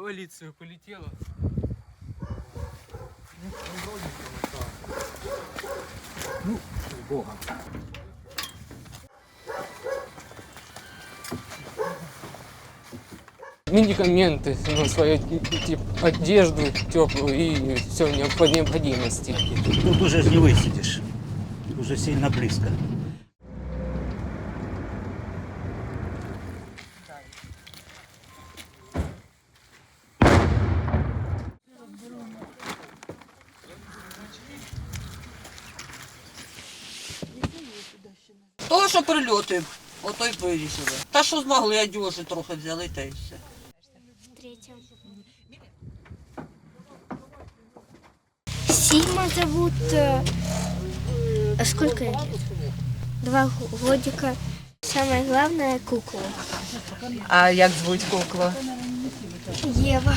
полицию полетела. Бога. Медикаменты, ну, свою типа, одежду теплую и все по необходимости. Тут уже не высидишь. Уже сильно близко. Того, що прильоти, ото й вирішили. Та що змогли, одежі трохи взяли та й все. Сима зовут. а сколько лет? Два годика. Самое главное кукла. А як звуть куклу? Ева.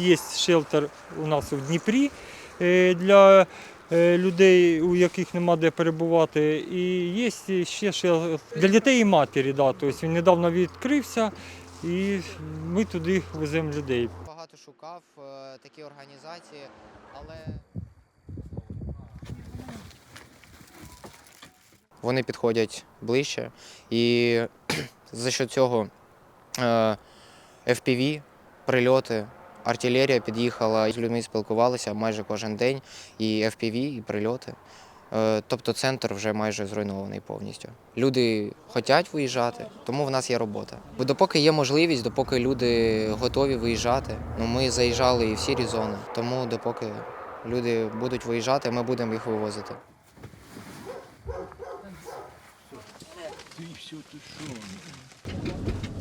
Є шелтер у нас у Дніпрі е, для е, людей, у яких нема де перебувати. І є ще шелтер для дітей і матері. Да. Тобто він недавно відкрився і ми туди веземо людей. Багато шукав е, такі організації, але вони підходять ближче. І за що цього FPV, прильоти, артилерія під'їхала, з людьми спілкувалися майже кожен день. І FPV, і прильоти. Е, Тобто центр вже майже зруйнований повністю. Люди хочуть виїжджати, тому в нас є робота. Бо допоки є можливість, допоки люди готові виїжджати, ну ми заїжджали і в сірі зони. Тому допоки люди будуть виїжджати, ми будемо їх вивозити. Ты все, ты шо?